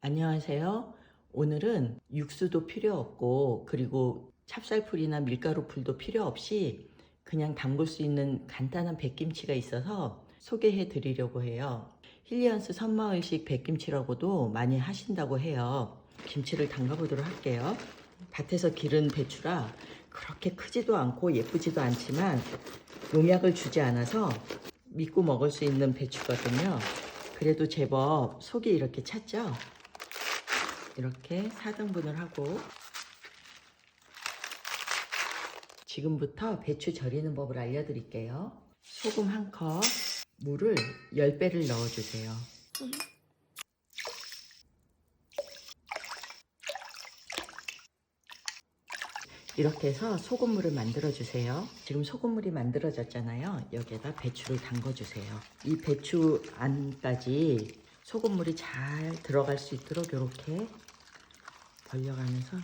안녕하세요. 오늘은 육수도 필요 없고 그리고 찹쌀풀이나 밀가루 풀도 필요 없이 그냥 담글 수 있는 간단한 백김치가 있어서 소개해 드리려고 해요. 힐리언스 선마을식 백김치라고도 많이 하신다고 해요. 김치를 담가 보도록 할게요. 밭에서 기른 배추라 그렇게 크지도 않고 예쁘지도 않지만 농약을 주지 않아서 믿고 먹을 수 있는 배추거든요. 그래도 제법 속이 이렇게 찼죠? 이렇게 4등분을 하고 지금부터 배추 절이는 법을 알려드릴게요. 소금 한 컵, 물을 10배를 넣어주세요. 이렇게 해서 소금물을 만들어 주세요. 지금 소금물이 만들어졌잖아요. 여기에다 배추를 담궈 주세요. 이 배추 안까지 소금물이 잘 들어갈 수 있도록 이렇게 벌려가면서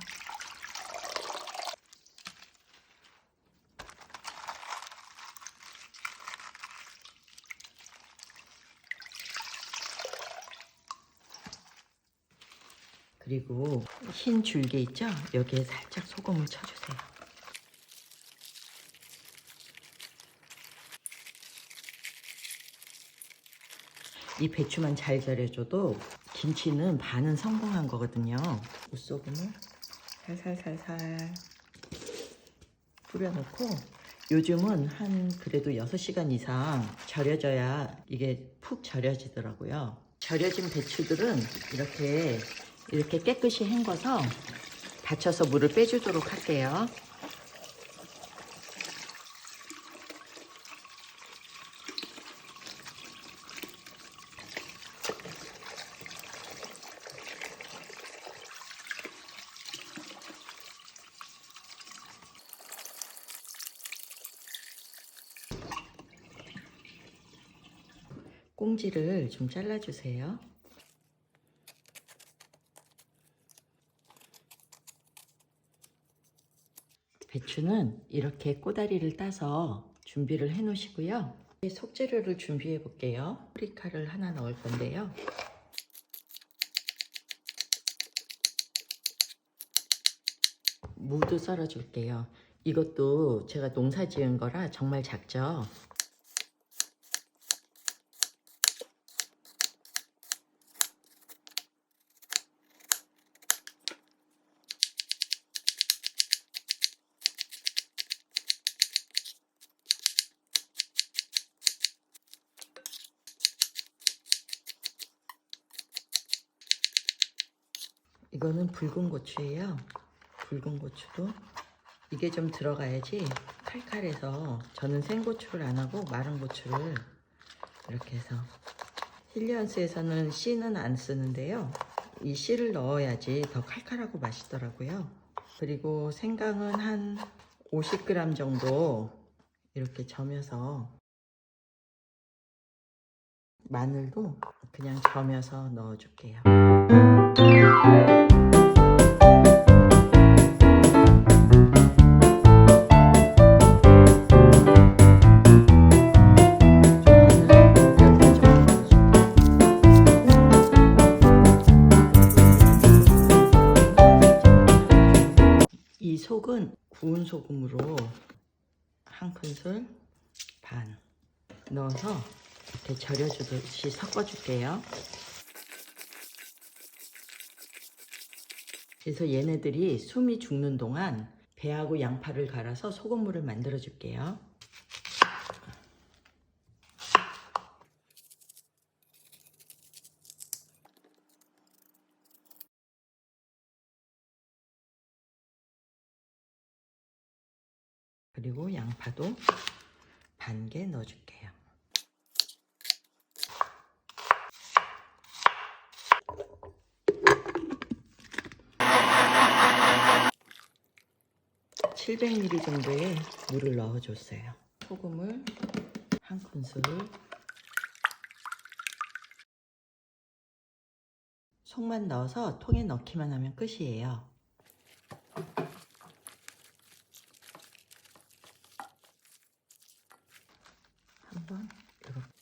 그리고 흰 줄기 있죠? 여기에 살짝 소금을 쳐주세요. 이 배추만 잘 절여줘도 김치는 반은 성공한 거거든요. 무소금을 살살살살 뿌려놓고 요즘은 한 그래도 6시간 이상 절여져야 이게 푹 절여지더라고요. 절여진 배추들은 이렇게 이렇게 깨끗이 헹궈서 받쳐서 물을 빼주도록 할게요. 꽁지를 좀 잘라주세요. 배추는 이렇게 꼬다리를 따서 준비를 해 놓으시고요. 속재료를 준비해 볼게요. 프리카를 하나 넣을 건데요. 무도 썰어 줄게요. 이것도 제가 농사 지은 거라 정말 작죠. 이거는 붉은 고추예요. 붉은 고추도 이게 좀 들어가야지 칼칼해서 저는 생고추를 안 하고 마른 고추를 이렇게 해서 힐리언스에서는 씨는 안 쓰는데요. 이 씨를 넣어야지 더 칼칼하고 맛있더라고요. 그리고 생강은 한 50g 정도 이렇게 점여서 마늘도 그냥 점여서 넣어줄게요. 이 속은 구운 소금으로 한 큰술 반 넣어서 이렇게 절여주듯이 섞어줄게요. 그래서 얘네들이 숨이 죽는 동안 배하고 양파를 갈아서 소금물을 만들어 줄게요. 그리고 양파도 반 개 넣어줄게요. (700ml) 정도의 물을 넣어줬어요. 소금을 한 큰술. 속만 넣어서 통에 넣기만 하면 끝이에요 한번 이렇게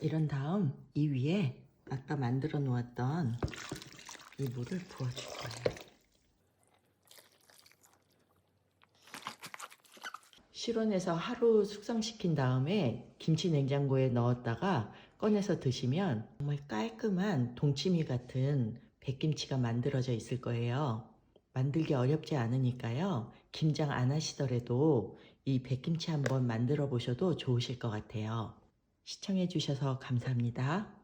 이런 다음 이 위에 아까 만들어 놓았던 이 물을 부어줄 거예요. 실온에서 하루 숙성시킨 다음에 김치 냉장고에 넣었다가 꺼내서 드시면 정말 깔끔한 동치미 같은 백김치가 만들어져 있을 거예요. 만들기 어렵지 않으니까요. 김장 안 하시더라도 이 백김치 한번 만들어 보셔도 좋으실 것 같아요. 시청해 주셔서 감사합니다.